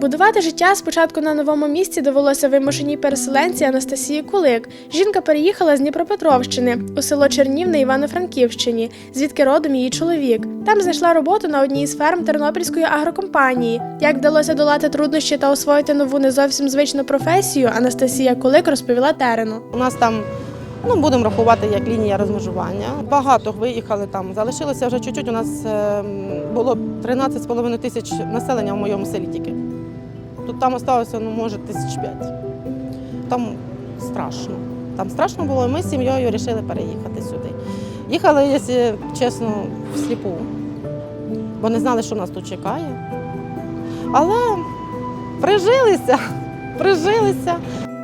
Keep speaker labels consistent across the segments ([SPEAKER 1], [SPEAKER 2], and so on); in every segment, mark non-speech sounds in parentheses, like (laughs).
[SPEAKER 1] Будувати життя спочатку на новому місці довелося вимушеній переселенці Анастасії Кулик. Жінка переїхала з Дніпропетровщини у село Чернів на Івано-Франківщині, звідки родом її чоловік. Там знайшла роботу на одній із ферм Тернопільської агрокомпанії. Як вдалося долати труднощі та освоїти нову не зовсім звичну професію, Анастасія Кулик розповіла Терену.
[SPEAKER 2] У нас там, ну будемо рахувати як лінія розмежування. Багато виїхали там. Залишилося вже чуть-чуть. У нас ем, було 13,5 тисяч населення в моєму селі тільки. Тут там залишилося, ну, може, тисяч п'ять. Там страшно. Там страшно було, і ми з сім'єю вирішили переїхати сюди. Їхали, якщо чесно, всліпу, бо не знали, що нас тут чекає. Але прижилися, (laughs) прижилися.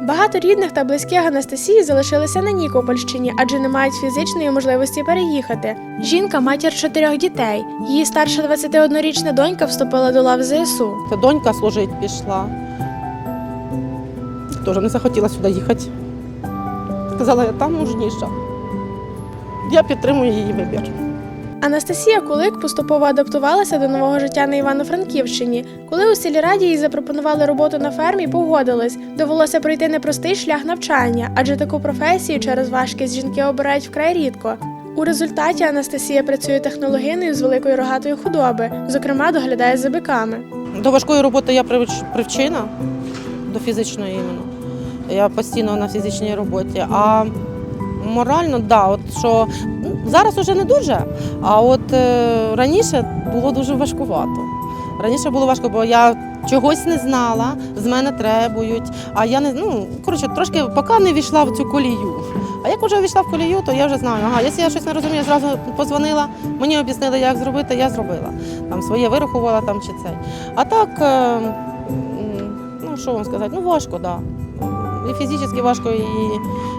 [SPEAKER 1] Багато рідних та близьких Анастасії залишилися на Нікопольщині, адже не мають фізичної можливості переїхати. Жінка матір чотирьох дітей. Її старша 21-річна донька вступила до лав ЗСУ.
[SPEAKER 2] Та донька служить пішла. Теж не захотіла сюди їхати. Сказала, я там мужніша. Я підтримую її вибір.
[SPEAKER 1] Анастасія Кулик поступово адаптувалася до нового життя на Івано-Франківщині. Коли у сільраді їй запропонували роботу на фермі, погодилась. Довелося пройти непростий шлях навчання, адже таку професію через важкість жінки обирають вкрай рідко. У результаті Анастасія працює технологиною з великої рогатої худоби, зокрема доглядає за биками.
[SPEAKER 2] До важкої роботи я привчена, до фізичної іменно. Я постійно на фізичній роботі. А морально, да, от що зараз уже не дуже, а от е, раніше було дуже важкувато. Раніше було важко, бо я чогось не знала, з мене требують. А я не ну коротше, трошки поки не війшла в цю колію. А як вже війшла в колію, то я вже знаю. Ага, якщо я щось не розумію, я зразу позвонила, мені об'яснили, як зробити, я зробила. Там своє вирахувала там чи цей. А так, е, ну що вам сказати, ну важко, так. Да. І фізично важко, і,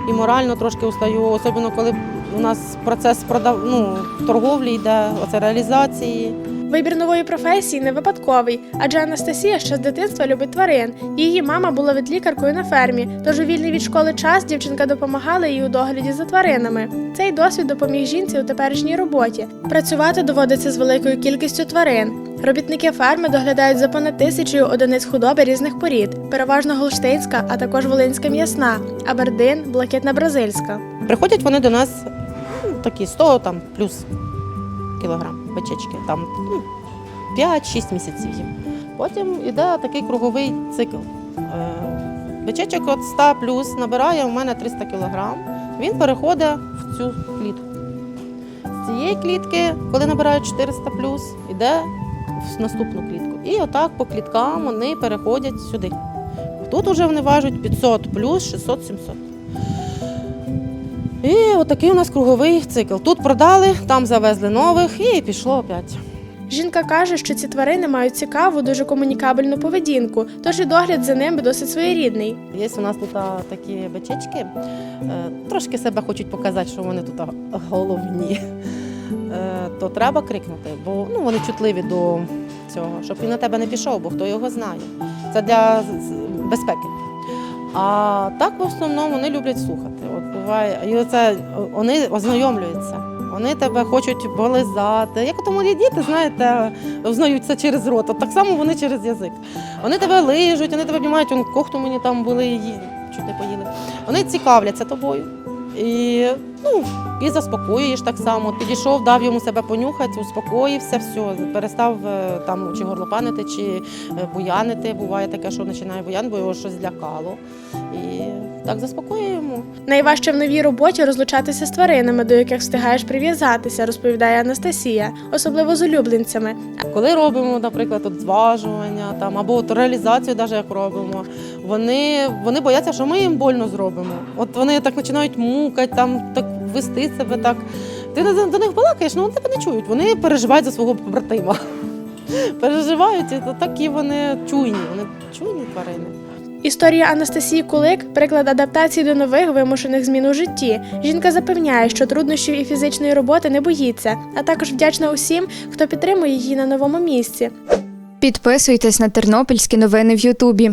[SPEAKER 2] і морально трошки устаю, особливо коли у нас процес продав, ну, торговлі йде, оце реалізації.
[SPEAKER 1] Вибір нової професії не випадковий, адже Анастасія ще з дитинства любить тварин. Її мама була відлікаркою на фермі, тож у вільний від школи час дівчинка допомагала їй у догляді за тваринами. Цей досвід допоміг жінці у теперішній роботі. Працювати доводиться з великою кількістю тварин. Робітники ферми доглядають за понад тисячою одиниць худоби різних порід, переважно голштинська, а також волинська м'ясна, абердин, блакитна бразильська.
[SPEAKER 2] Приходять вони до нас такі 100 там, плюс кілограм бичечки, там ну, 5-6 місяців їм. Потім йде такий круговий цикл. Е, Бичечок от 100 плюс набирає у мене 300 кілограм, він переходить в цю клітку. З цієї клітки, коли набирають 400 плюс, йде в наступну клітку. І отак по кліткам вони переходять сюди. Тут вже вони важать 500 плюс 600-700. І отакий у нас круговий цикл. Тут продали, там завезли нових і пішло опять.
[SPEAKER 1] Жінка каже, що ці тварини мають цікаву, дуже комунікабельну поведінку, тож і догляд за ними досить своєрідний.
[SPEAKER 2] Є у нас тут такі бичечки, е, трошки себе хочуть показати, що вони тут головні. Е, То треба крикнути, бо ну, вони чутливі до цього, щоб він на тебе не пішов, бо хто його знає. Це для безпеки. А так в основному вони люблять слухати. От буває, і оце вони ознайомлюються. Вони тебе хочуть полизати. Як тому діти, знаєте, ознаються через рот, от так само вони через язик. Вони тебе лижуть, вони тебе обнімають, кохту мені там були, чуть не поїли. Вони цікавляться тобою. І, ну, і заспокоюєш так само. Підійшов, дав йому себе понюхати, успокоївся, все, перестав е, там чи горлопанити, чи е, буянити. Буває таке, що починає буян, бо його щось злякало. І так заспокоюємо.
[SPEAKER 1] Найважче в новій роботі розлучатися з тваринами, до яких встигаєш прив'язатися, розповідає Анастасія, особливо з улюбленцями.
[SPEAKER 2] Коли робимо, наприклад, от зважування там, або от реалізацію, навіть як робимо, вони, вони бояться, що ми їм больно зробимо. От вони так починають мукати, там, так вести себе так. Ти не- до них балакаєш, ну вони тебе не чують. Вони переживають за свого побратима. (laughs) Переживають, і то такі вони чуйні, вони чуйні тварини.
[SPEAKER 1] Історія Анастасії Кулик приклад адаптації до нових вимушених змін у житті. Жінка запевняє, що труднощів і фізичної роботи не боїться, а також вдячна усім, хто підтримує її на новому місці.
[SPEAKER 3] Підписуйтесь на тернопільські новини в Ютубі.